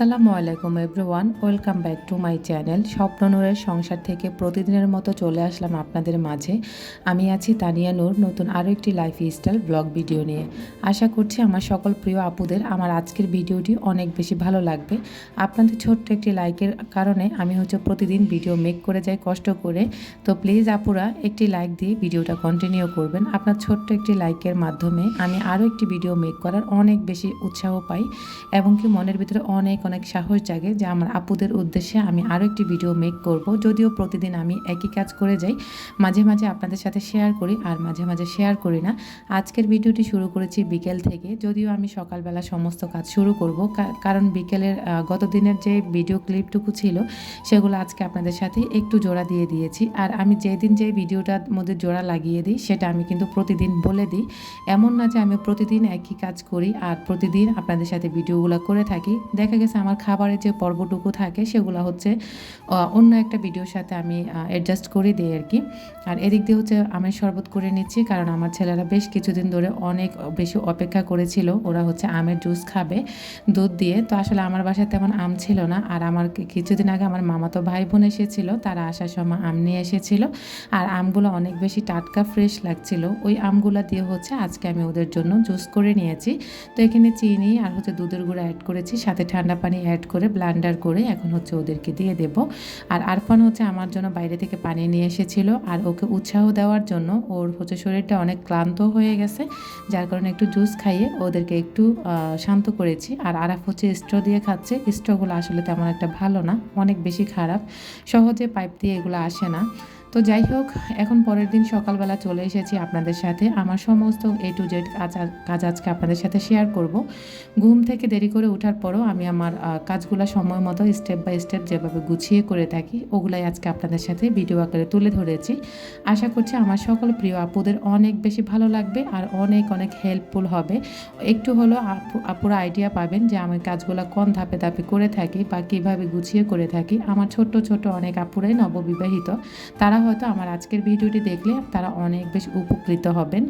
আসসালামু আলাইকুম everyone welcome back to my channel স্বপ্ননূরের সংসার থেকে প্রতিদিনের মতো চলে আসলাম আপনাদের মাঝে। আমি আছি তানিয়া নূর, নতুন আরও একটি লাইফ স্টাইল ব্লগ ভিডিও নিয়ে। আশা করছি আমার সকল প্রিয় আপুদের আমার আজকের ভিডিওটি অনেক বেশি ভালো লাগবে। আপনাদের ছোট্ট একটি লাইকের কারণে আমি হচ্ছে প্রতিদিন ভিডিও মেক করে যাই, কষ্ট করে। তো প্লিজ আপুরা একটি লাইক দিয়ে ভিডিওটা কন্টিনিউ করবেন। আপনার ছোট্ট একটি লাইকের মাধ্যমে আমি আরও একটি ভিডিও মেক করার অনেক বেশি উৎসাহ পাই এবং কি মনের ভিতরে অনেক অনেক সাহস জাগে যে আমার আপুদের উদ্দেশ্যে আমি আরও একটি ভিডিও মেক করব। যদিও প্রতিদিন আমি একই কাজ করে যাই, মাঝে মাঝে আপনাদের সাথে শেয়ার করি আর মাঝে মাঝে শেয়ার করি না। আজকের ভিডিওটি শুরু করেছি বিকেল থেকে, যদিও আমি সকালবেলা সমস্ত কাজ শুরু করব। কারণ বিকেলের গত দিনের যে ভিডিও ক্লিপটুকু ছিল, সেগুলো আজকে আপনাদের সাথে একটু জোড়া দিয়ে দিয়েছি। আর আমি যেদিন যে ভিডিওটার মধ্যে জোড়া লাগিয়ে দিই, সেটা আমি কিন্তু প্রতিদিন বলে দিই। এমন না যে আমি প্রতিদিন একই কাজ করি আর প্রতিদিন আপনাদের সাথে ভিডিওগুলো করে থাকি। দেখা গেছে আমার খাবারের যে পর্বটুকু থাকে সেগুলো হচ্ছে অন্য একটা ভিডিওর সাথে আমি অ্যাডজাস্ট করে দিই আর কি। আর এদিক দিয়ে হচ্ছে আমের শরবত করে নিচ্ছি, কারণ আমার ছেলেরা বেশ কিছুদিন ধরে অনেক বেশি অপেক্ষা করেছিল, ওরা হচ্ছে আমের জুস খাবে দুধ দিয়ে। তো আসলে আমার বাসায় তেমন আম ছিল না। আর আমার কিছুদিন আগে আমার মামাতো ভাই বোন এসেছিল, তারা আসার সময় আম নিয়ে এসেছিল। আর আমগুলো অনেক বেশি টাটকা ফ্রেশ লাগছিল। ওই আমগুলো দিয়ে হচ্ছে আজকে আমি ওদের জন্য জুস করে নিয়েছি। তো এখানে চিনি আর হচ্ছে দুধের গুঁড়ো অ্যাড করেছি, সাথে ঠান্ডা অ্যাড করে ব্লান্ডার করে এখন হচ্ছে ওদেরকে দিয়ে দেব। আর আরফান হচ্ছে আমার জন্য বাইরে থেকে পানি নিয়ে এসেছিল আর ওকে উৎসাহ দেওয়ার জন্য ওর হচ্ছে শরীরটা অনেক ক্লান্ত হয়ে গেছে, যার কারণে একটু জুস খাইয়ে ওদেরকে একটু শান্ত করেছি। আর আরাফ হচ্ছে স্ট্র দিয়ে খাচ্ছে। স্ট্রগুলো আসলে তেমন একটা ভালো না, অনেক বেশি খারাপ। সহজে পাইপ দিয়ে এগুলো আসে না। তো যাই হোক, এখন পরের দিন সকালবেলা চলে এসেছি আপনাদের সাথে। আমার সমস্ত এ টু জেড কাজ আজকে আপনাদের সাথে শেয়ার করব। ঘুম থেকে দেরি করে ওঠার পরও আমি আমার কাজগুলো সময় মতো স্টেপ বাই স্টেপ যেভাবে গুছিয়ে করে থাকি, ওগুলাই আজকে আপনাদের সাথে ভিডিও আকারে তুলে ধরেছি। আশা করছি আমার সকল প্রিয় আপুদের অনেক বেশি ভালো লাগবে আর অনেক অনেক হেল্পফুল হবে। একটু হলো আপু, আপুরা আইডিয়া পাবেন যে আমি কাজগুলো কোন ধাপে ধাপে করে থাকি বা কীভাবে গুছিয়ে করে থাকি। আমার ছোট্ট ছোট অনেক আপুরাই নববিবাহিত। তারা হয়তো আমার আজকের ভিডিওটি দেখলে তারা অনেক বেশ উপকৃত হবেন।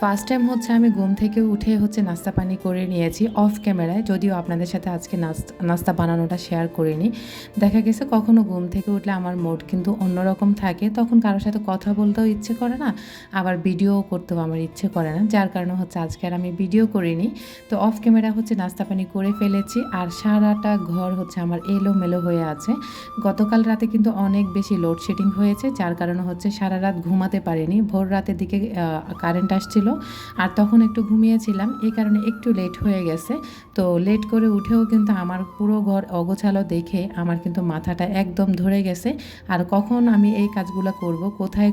ফার্স্ট টাইম হচ্ছে আমি ঘুম থেকে উঠে হচ্ছে নাস্তা পানি করে নিয়েছি অফ ক্যামেরায় যদিও আপনাদের সাথে আজকে নাস্তা নাস্তা বানানোটা শেয়ার করিনি। দেখা গেছে কখনো ঘুম থেকে উঠলে আমার মোড কিন্তু অন্যরকম থাকে, তখন কারোর সাথে কথা বলতেও ইচ্ছে করে না, আবার ভিডিও করতেও আমার ইচ্ছে করে না, যার কারণে হচ্ছে আজকে আর আমি ভিডিও করিনি। তো অফ ক্যামেরা হচ্ছে নাস্তা পানি করে ফেলেছি, আর সারাটা ঘর হচ্ছে আমার এলোমেলো হয়ে আছে। গতকাল রাতে কিন্তু অনেক বেশি লোডশেডিং হয়েছে, যার কারণে হচ্ছে সারা রাত ঘুমাতে পারিনি, ভোর রাতের দিকে কারেন্ট আসছিল আর তখন একটু ঘুমিয়েছিলাম, এই কারণে একটু লেট হয়ে গেছে। তো লেট করে উঠেও কিন্তু আমার পুরো ঘর অগোছালো দেখে আমার কিন্তু মাথাটা একদম ধরে গেছে। আর কখন আমি এই কাজগুলো করব, কোথায়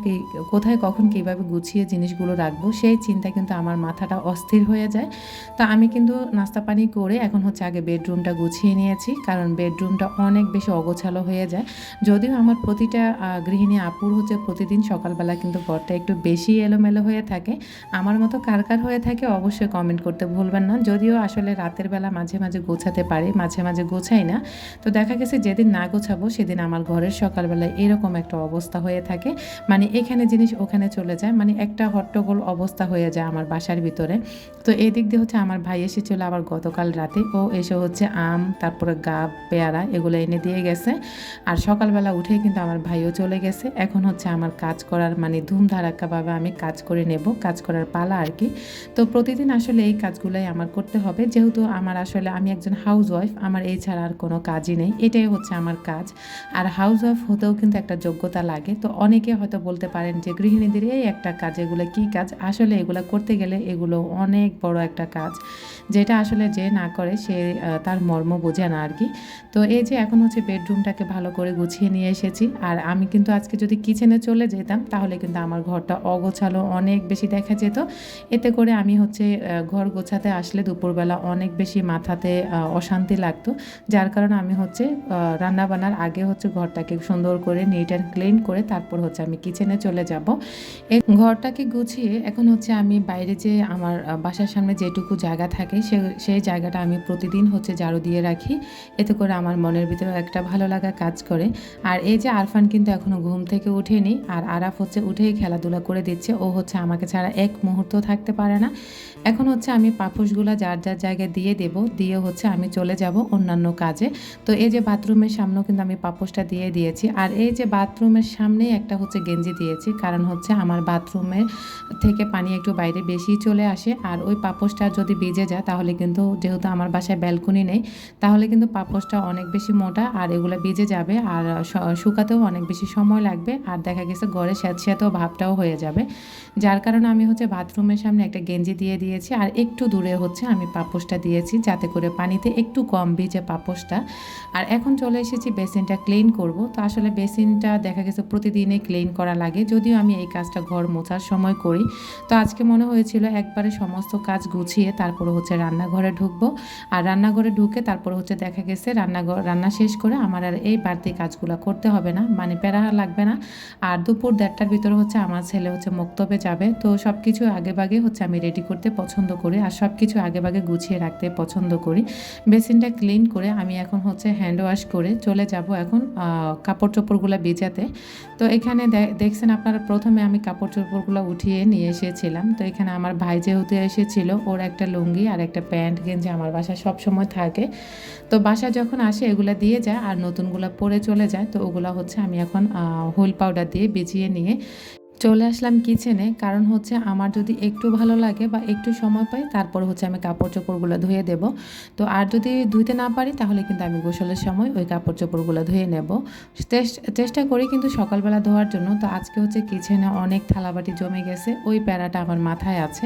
কোথায় কখন কীভাবে গুছিয়ে জিনিসগুলো রাখব, সেই চিন্তা কিন্তু আমার মাথাটা অস্থির হয়ে যায়। তো আমি কিন্তু নাস্তা পানি করে এখন হচ্ছে আগে বেডরুমটা গুছিয়ে নিয়েছি, কারণ বেডরুমটা অনেক বেশি অগোছালো হয়ে যায়। যদিও আমার প্রতিটা গৃহিণী আপুর হচ্ছে প্রতিদিন সকালবেলা কিন্তু ঘরটা একটু বেশি এলোমেলো হয়ে থাকে। আমার মতো কার কার হয়ে থাকে অবশ্যই কমেন্ট করতে ভুলবেন না। যদিও আসলে রাতের বেলা মাঝে মাঝে গোছাতে পারি, মাঝে মাঝে গোছাই না। তো দেখা গেছে যেদিন না গোছাবো সেদিন আমার ঘরের সকালবেলায় এরকম একটা অবস্থা হয়ে থাকে। মানে এখানে জিনিস ওখানে চলে যায় মানে একটা হট্টগোল অবস্থা হয়ে যায় আমার বাসার ভিতরে। তো এই দিক দিয়ে হচ্ছে আমার ভাই এসেছিল আবার গতকাল রাতে। ও এসে হচ্ছে আম, তারপরে গাব, পেয়ারা এগুলো এনে দিয়ে গেছে। আর সকালবেলা উঠেই কিন্তু আমার ভাইও চলে গেছে। এখন হচ্ছে আমার কাজ করার মানে ধুমধারাক্কাভাবে আমি কাজ করে নেব। কাজ করার পালা আর কি। তো প্রতিদিন আসলে এই কাজগুলোই আমার করতে হবে। যেহেতু আমার আসলে আমি একজন হাউস ওয়াইফ আমার এই ছাড়া আর কোনো কাজই নেই। এটাই হচ্ছে আমার কাজ। আর হাউস ওয়াইফ হতেও কিন্তু একটা যোগ্যতা লাগে। তো অনেকে হয়তো বলতে পারেন যে, গৃহিণীদের এই একটা কাজ, এগুলো কী কাজ? আসলে এগুলো করতে গেলে এগুলো অনেক বড় একটা কাজ। যেটা আসলে যে না করে, সে তার মর্ম বোঝে না আর কি। তো এই যে এখন হচ্ছে বেডরুমটাকে ভালো করে গুছিয়ে নিয়ে এসেছি। আর আমি কিন্তু আজকে যদি কিচেনে চলে যেতাম, তাহলে কিন্তু আমার ঘরটা অগোছালো, অনেক বেশি দেখা যেত। এতে করে আমি হচ্ছে ঘর গোছাতে আসলে দুপুরবেলা অনেক বেশি মাথাতে অশান্তি লাগতো। যার কারণে আমি হচ্ছে রান্না বান্নার আগে হচ্ছে ঘরটাকে সুন্দর করে নিট অ্যান্ড ক্লিন করে তারপর হচ্ছে আমি কিচেনে চলে যাব। এই ঘরটাকে গুছিয়ে এখন হচ্ছে আমি বাইরে যে আমার বাসার সামনে যেটুকু জায়গা থাকে সে, সেই জায়গাটা আমি প্রতিদিন হচ্ছে ঝাড়ু দিয়ে রাখি। এতে করে আমার মনের ভিতরে একটা ভালো লাগা কাজ করে। আর এই যে আরফান কিন্তু এখনও ঘুম থেকে উঠেনি, আর আরাফ হচ্ছে উঠেই খেলাধুলা করে দিচ্ছে। ও হচ্ছে আমাকে ছাড়া এক মুহূর্ত মুহূর্ত থাকতে পারে না। এখন হচ্ছে আমি পাপোশগুলো যার যার জায়গায় দিয়ে দেব, দিয়ে হচ্ছে আমি চলে যাব অন্যান্য কাজে। তো এই যে বাথরুমের সামনেও কিন্তু আমি পাপোশটা দিয়ে দিয়েছি। আর এই যে বাথরুমের সামনেই একটা হচ্ছে গেঞ্জি দিয়েছি, কারণ হচ্ছে আমার বাথরুমের থেকে পানি একটু বাইরে বেশি চলে আসে। আর ওই পাপোশটা যদি ভিজে যায়, তাহলে কিন্তু যেহেতু আমার বাসায় ব্যালকনি নেই, তাহলে কিন্তু পাপোশটা অনেক বেশি মোটা আর এগুলো ভিজে যাবে আর শুকাতেও অনেক বেশি সময় লাগবে। আর দেখা গেছে ঘরে স্যাঁতস্যাঁতেও ভাবটাও হয়ে যাবে। যার কারণে আমি হচ্ছে বাথরুমের সামনে একটা গেঞ্জি দিয়ে দিয়েছি আর একটু দূরে হচ্ছে আমি পাপোশটা দিয়েছি যাতে করে পানিতে একটু কম ভিজে পাপোশটা। আর এখন চলে এসেছি বেসিনটা ক্লিন করব। তো আসলে বেসিনটা দেখা গেছে প্রতিদিনই ক্লিন করা লাগে। যদিও আমি এই কাজটা ঘর মোছার সময় করি। তো আজকে মনে হয়েছিল একবারে সমস্ত কাজ গুছিয়ে তারপরে হচ্ছে রান্নাঘরে ঢুকবো। আর রান্নাঘরে ঢুকে তারপরে হচ্ছে দেখা গেছে রান্নাঘর, রান্না শেষ করে আমার আর এই বাড়তি কাজগুলো করতে হবে না। মানে প্যারা লাগবে না। আর দুপুর দেড়টার ভিতরে হচ্ছে আমার ছেলে হচ্ছে মক্তবে যাবে। তো সব কিছু আগেভাগে হচ্ছে আমি রেডি করতে পছন্দ করি আর সব কিছু আগেভাগে গুছিয়ে রাখতে পছন্দ করি। বেসিনটা ক্লিন করে আমি এখন হচ্ছে হ্যান্ড ওয়াশ করে চলে যাব এখন কাপড় চোপড়গুলো বেজাতে তো এখানে দেখছেন আপনারা প্রথমে আমি কাপড় চোপড়গুলো উঠিয়ে নিয়ে এসেছিলাম। তো এখানে আমার ভাই যেহেতু এসেছিল, ওর একটা লুঙ্গি আর একটা প্যান্ট গেঞ্জি আমার বাসায় সব সময় থাকে। তো বাসা যখন আসে এগুলা দিয়ে যায় আর নতুনগুলো পরে চলে যায়, তো ওগুলো হচ্ছে আমি এখন হুইল পাউডার দিয়ে ভিজিয়ে নিয়ে চলে আসলাম কিচেনে কারণ হচ্ছে আমার যদি একটু ভালো লাগে বা একটু সময় পাই, তারপর হচ্ছে আমি কাপড় চোপড়গুলো ধুয়ে দেব। তো আর যদি ধুইতে না পারি, তাহলে কিন্তু আমি গোসলের সময় ওই কাপড় চোপড়গুলো ধুয়ে নেব। চেষ্টা করি কিন্তু সকালবেলা ধোয়ার জন্য। তো আজকে হচ্ছে কিচেনে অনেক থালাবাটি জমে গেছে, ওই প্যারাটা আমার মাথায় আছে।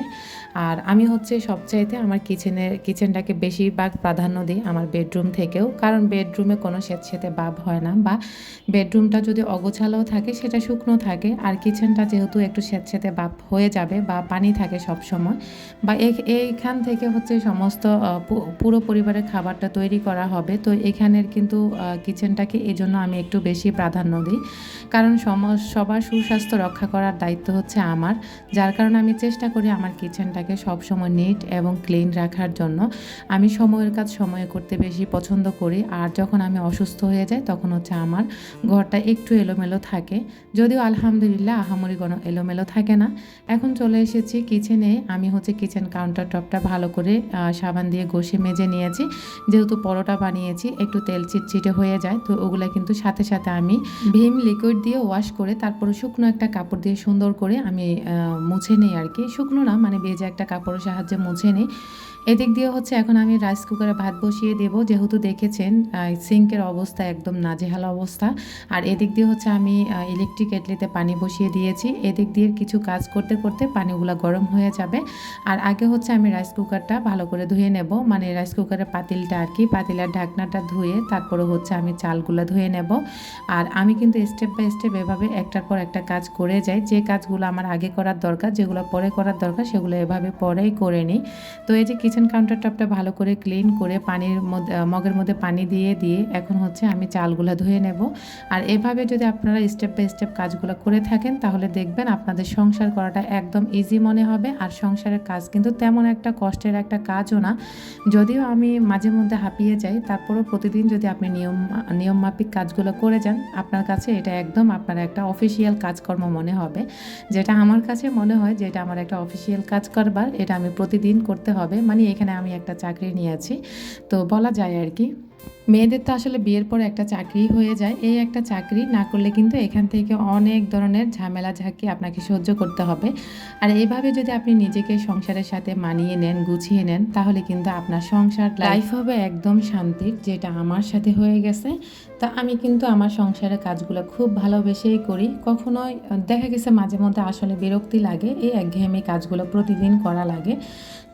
আর আমি হচ্ছে সবচাইতে আমার কিচেনের কিচেনটাকে বেশিরভাগ প্রাধান্য দিই আমার বেডরুম থেকেও। কারণ বেডরুমে কোনো স্যাঁতস্যাঁতে ভাব হয় না বা বেডরুমটা যদি অগোছালোও থাকে, সেটা শুকনো থাকে। আর কিচেনটা যেহেতু একটু স্যাঁতস্যাঁতে ভাব হয়ে যাবে বা পানি থাকে সব সময়, বা এই- এইখান থেকে হচ্ছে সমস্ত পুরো পরিবারের খাবারটা তৈরি করা হবে। তো এখানের কিন্তু কিচেনটাকে এই জন্য আমি একটু বেশি প্রাধান্য দিই। কারণ সম- সবার সুস্বাস্থ্য রক্ষা করার দায়িত্ব হচ্ছে আমার। যার কারণে আমি চেষ্টা করি আমার কিচেনটাকে সবসময় নিট এবং ক্লিন রাখার জন্য। আমি সময়ের কাজ সময়ে করতে বেশি পছন্দ করি। আর যখন আমি অসুস্থ হয়ে যাই, তখন হচ্ছে আমার ঘরটা একটু এলোমেলো থাকে। যদিও আলহামদুলিল্লাহ, আহামরি কোনো এলোমেলো থাকে না। এখন চলে এসেছি কিচেনে আমি হচ্ছে কিচেন কাউন্টার টপটা ভালো করে সাবান দিয়ে ঘষে মেজে নিয়েছি। যেহেতু পরোটা বানিয়েছি, একটু তেল চিটচিটে হয়ে যায়, তো ওগুলা কিন্তু সাথে সাথে আমি ভীম লিকুইড দিয়ে ওয়াশ করে, তারপরে শুকনো একটা কাপড় দিয়ে সুন্দর করে আমি মুছে নিই আর কি শুকনো না মানে ভেজে একটা কাপড়ের সাহায্যে মুছে নিই। এদিক দিয়ে হচ্ছে এখন আমি রাইস কুকারে ভাত বসিয়ে দেব। যেহেতু দেখেছেন সিঙ্কের অবস্থা একদম নাজেহাল অবস্থা। আর এদিক দিয়ে হচ্ছে আমি ইলেকট্রিক কেটলিতে পানি বসিয়ে দিয়েছি। এদিক দিয়ে কিছু কাজ করতে করতে পানিগুলো গরম হয়ে যাবে। আর আগে হচ্ছে আমি রাইস কুকারটা ভালো করে ধুয়ে নেব। মানে রাইস কুকারের পাতিলটা আর কি, পাতিলের ঢাকনাটা ধুয়ে তারপরে হচ্ছে আমি চালগুলো ধুয়ে নেব। আর আমি কিন্তু স্টেপ বাই স্টেপ এভাবে একটার পর একটা কাজ করে যাই। যে কাজগুলো আমার আগে করার দরকার, যেগুলো পরে করার দরকার, সেগুলো এভাবে পরেই করে নিই। তো এই যে কিচেন কাউন্টার টপটা ভালো করে ক্লিন করে পানির মধ্যে মগের মধ্যে পানি দিয়ে দিয়ে এখন হচ্ছে আমি চালগুলো ধুয়ে নেব। আর এভাবে যদি আপনারা স্টেপ বাই স্টেপ কাজগুলো করে থাকেন, তাহলে দেখবেন আপনাদের সংসার করাটা একদম ইজি মনে হবে। আর সংসারের কাজ কিন্তু তেমন একটা কষ্টের একটা কাজও না। যদিও আমি মাঝে মধ্যে হাঁপিয়ে যাই, তারপরেও প্রতিদিন যদি আপনি নিয়ম নিয়ম মাফিক কাজগুলো করে যান, আপনার কাছে এটা একদম আপনার একটা অফিসিয়াল কাজকর্ম মনে হবে। যেটা আমার কাছে মনে হয় যে এটা আমার একটা অফিসিয়াল কাজ করবার এটা আমি প্রতিদিন করতে হবে। মানে এখানে আমি একটা চাকরি নিয়েছি তো বলা যায় আর কি, মেয়েদের তো আসলে বিয়ের পর একটা চাকরি হয়ে যায়। এই একটা চাকরি না করলে কিন্তু এখান থেকে অনেক ধরনের ঝামেলা ঝাঁকি আপনাকে সহ্য করতে হবে। আর এইভাবে যদি আপনি নিজেকে সংসারের সাথে মানিয়ে নেন, গুছিয়ে নেন, তাহলে কিন্তু আপনার সংসার লাইফ হবে একদম শান্তির, যেটা আমার সাথে হয়ে গেছে। তা আমি কিন্তু আমার সংসারের কাজগুলো খুব ভালোবেসেই করি। কখনোই, দেখা গেছে মাঝে মধ্যে আসলে বিরক্তি লাগে, এই একঘেয়েমি কাজগুলো প্রতিদিন করা লাগে।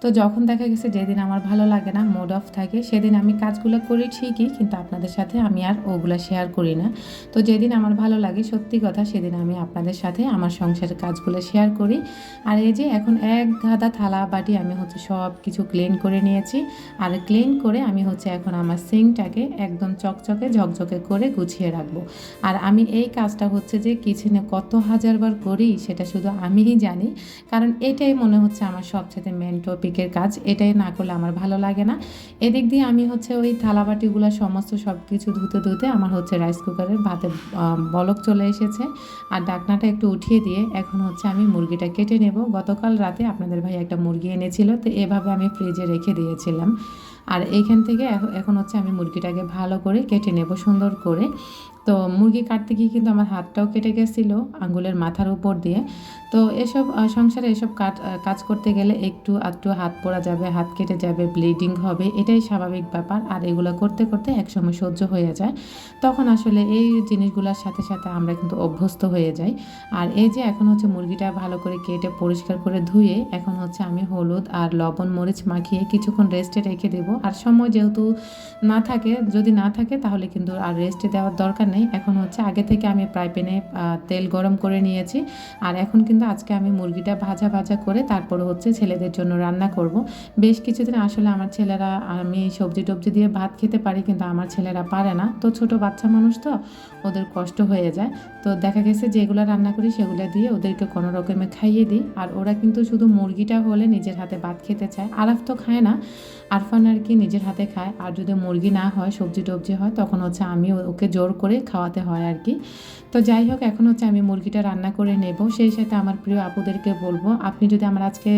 তো যখন দেখা গেছে যেদিন আমার ভালো লাগে না মুড অফ থাকে, সেদিন আমি কাজগুলো করি ঠিকই, কিন্তু আপনাদের সাথে আমি আর ওগুলো শেয়ার করি না। তো যেদিন আমার ভালো লাগে, সত্যি কথা, সেদিন আমি আপনাদের সাথে আমার সংসারের কাজগুলো শেয়ার করি। আর এই যে এখন এক গাদা থালা বাটি আমি হচ্ছে সব কিছু ক্লিন করে নিয়েছি। আর ক্লিন করে আমি হচ্ছে এখন আমার সিঙ্কটাকে একদম চকচকে, ঝকঝকে করে গুছিয়ে রাখব। আর আমি এই কাজটা হচ্ছে যে কিচেনে কত হাজারবার করি, সেটা শুধু আমিই জানি। কারণ এটাই মনে হচ্ছে আমার সবচেয়ে মেন টপিকের কাজ, এটাই না করলে আমার ভালো লাগে না। এদিক দিয়ে আমি হচ্ছে ওই থালাবাটিগুলো, সমস্ত সব কিছু ধুতে ধুতে আমার হচ্ছে রাইস কুকারের ভাতে বলক চলে এসেছে। আর ডাকনাটা একটু উঠিয়ে দিয়ে এখন হচ্ছে আমি মুরগিটা কেটে নেব। গতকাল রাতে আপনাদের ভাই একটা মুরগি এনেছিল, তো এভাবে আমি ফ্রিজে রেখে দিয়েছিলাম। আর এইখান থেকে এখ- এখন হচ্ছে আমি মুরগিটাকে ভালো করে কেটে নেব, সুন্দর করে। তো মুরগি কাটতে গিয়ে কিন্তু আমার হাতটাও কেটে গেছিল আঙ্গুলের মাথার উপর দিয়ে। তো এসব সংসারে এসব কাট কাজ করতে গেলে একটু একটু হাত পোড়া যাবে, হাত কেটে যাবে ব্লিডিং হবে, এটাই স্বাভাবিক ব্যাপার। আর এগুলো করতে করতে একসময় সহ্য হয়ে যায়। তখন আসলে এই জিনিসগুলোর সাথে সাথে আমরা কিন্তু অভ্যস্ত হয়ে যাই। আর এই যে এখন হচ্ছে মুরগিটা ভালো করে কেটে, পরিষ্কার করে ধুয়ে, এখন হচ্ছে আমি হলুদ আর লবণ, মরিচ মাখিয়ে কিছুক্ষণ রেস্টে রেখে দেবো। আর সময় যেহেতু না থাকে, যদি না থাকে তাহলে কিন্তু আর রেস্টে দেওয়ার দরকার নেই। এখন হচ্ছে আগে থেকে আমি ফ্রাই প্যানে তেল গরম করে নিয়েছি। আর এখন কিন্তু আজকে আমি মুরগিটা ভাজা ভাজা করে তারপর হচ্ছে ছেলেদের জন্য রান্না করব। বেশ কিছুদিন আসলে আমার ছেলেরা, আমি সবজি টবজি দিয়ে ভাত খেতে পারি কিন্তু আমার ছেলেরা পারে না। তো ছোট বাচ্চা মানুষ তো, ওদের কষ্ট হয়ে যায়। তো দেখা গেছে যেগুলো রান্না করি সেগুলো দিয়ে ওদেরকে কোনো রকমে খাইয়ে দিই। আর ওরা কিন্তু শুধু মুরগিটা হলে নিজের হাতে ভাত খেতে চায়। আরাফ তো খায় না। আরফান আর কি নিজের হাতে খায়। আর যদি মুরগি না হয়, সবজি টবজি হয়, তখন হচ্ছে আমি ওকে জোর করে খাওয়াতে হয় আর কি। তো যাই হোক, এখন হচ্ছে আমি মুরগিটা রান্না করে নেব। সেই সাথে আমার প্রিয় আপুদেরকে বলব, আপনি যদি আমার আজকে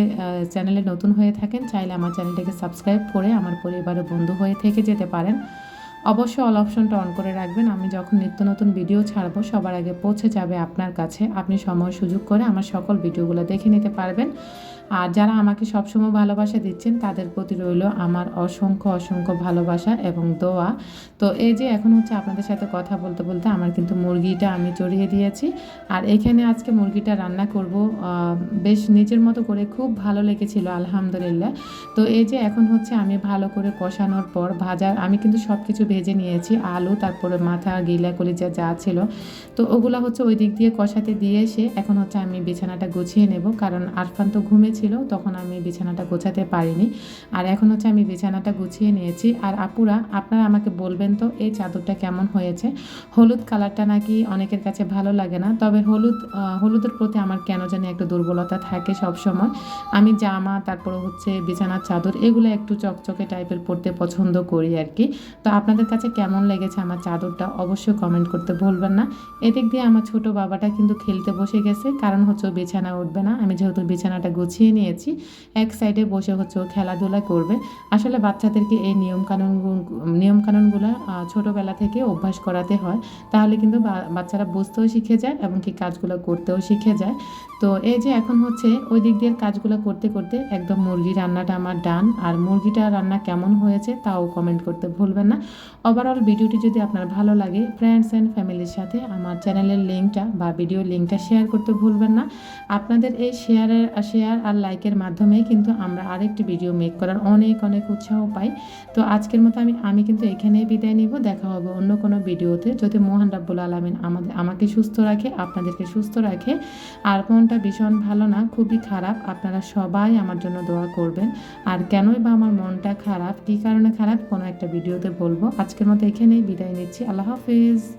চ্যানেলে নতুন হয়ে থাকেন, চাইলে আমার চ্যানেলটাকে সাবস্ক্রাইব করে আমার পরিবারের বন্ধু হয়ে থেকে যেতে পারেন। অবশ্যই অল অপশনটা অন করে রাখবেন। আমি যখন নিত্য নতুন ভিডিও ছাড়বো, সবার আগে পৌঁছে যাবে আপনার কাছে। আপনি সময় সুযোগ করে আমার সকল ভিডিওগুলো দেখে নিতে পারবেন। আর যারা আমাকে সবসময় ভালোবাসা দিচ্ছেন, তাদের প্রতি রইল আমার অসংখ্য অসংখ্য ভালোবাসা এবং দোয়া। তো এই যে এখন হচ্ছে আপনাদের সাথে কথা বলতে বলতে আমার কিন্তু মুরগিটা আমি চড়িয়ে দিয়েছি। আর এখানে আজকে মুরগিটা রান্না করব বেশ নিজের মতো করে খুব ভালো লেগেছিল, আলহামদুলিল্লাহ। তো এই যে এখন হচ্ছে আমি ভালো করে কষানোর পর ভাজা আমি কিন্তু সব কিছু ভেজে নিয়েছি, আলু, তারপরে মাথা, গিলা, কলিজা যা ছিল। তো ওগুলা হচ্ছে ওই দিক দিয়ে কষাতে দিয়ে এসে এখন হচ্ছে আমি বিছানাটা গুছিয়ে নেব, কারণ আরফান তো ঘুমেছিল তখন আমি বিছানাটা গোছাতে পারিনি। আর এখন হচ্ছে আমি বিছানাটা গুছিয়ে নিয়েছি। আর আপুরা, আপনারা আমাকে বলবেন তো, এই চাদরটা কেমন হয়েছে? হলুদ কালারটা নাকি অনেকের কাছে ভালো লাগে না, তবে হলুদ হলুদের প্রতি আমার কেন জানি একটা দুর্বলতা থাকে সব সময় আমি জামা, তারপরে হচ্ছে বিছানার চাদর, এগুলো একটু চকচকে টাইপের পরতে পছন্দ করি আর কি তো আপনাদের কাছে কেমন লেগেছে আমার চাদরটা, অবশ্যই কমেন্ট করতে ভুলবেন না। এদিক দিয়ে আমার ছোট বাবাটা কিন্তু খেলতে বসে গেছে, কারণ হচ্ছে বিছানা উঠবে না। আমি যেহেতু বিছানাটা গুছিয়ে নিয়েছি। এক সাইডে বসে হচ্ছে খেলাধুলা করবে। আসলে বাচ্চাদেরকে এই নিয়মকানুন নিয়মকানুনগুলো ছোটবেলা থেকে অভ্যাস করাতে হয়। তাহলে কিন্তু বাচ্চারা বুঝতেও শিখে যায় এবং কি কাজগুলো করতেও শিখে যায়। তো এই যে এখন হচ্ছে ওই দিক দিয়ে কাজগুলো করতে করতে একদম মুরগি রান্নাটা আমার ডান আর মুরগিটা রান্না কেমন হয়েছে তাও কমেন্ট করতে ভুলবেন না। ওভারঅল ভিডিওটি যদি আপনার ভালো লাগে ফ্রেন্ডস অ্যান্ড ফ্যামিলির সাথে আমার চ্যানেলের লিঙ্কটা বা ভিডিও লিঙ্কটা শেয়ার করতে ভুলবেন না। আপনাদের এই শেয়ারের শেয়ার আর লাইকের মাধ্যমেই কিন্তু আমরা আরেকটি ভিডিও মেক করার অনেক অনেক উৎসাহ পাই। তো আজকের মতো আমি আমি কিন্তু এখানেই বিদায় নিব। দেখা হবে অন্য কোনো ভিডিওতে যদি মোহান রাব্বুল আলমিন আমাদের, আমাকে সুস্থ রাখে, আপনাদেরকে সুস্থ রাখে, আর মনটা ভীষণ ভালো না, খুবই খারাপ, আপনারা সবাই আমার জন্য দোয়া করবেন। আর কেনই বা আমার মনটা খারাপ, কী কারণে খারাপ, কোনো একটা ভিডিওতে বলব। আজকের মতো এখানেই বিদায় নিচ্ছি। আল্লাহ হাফিজ।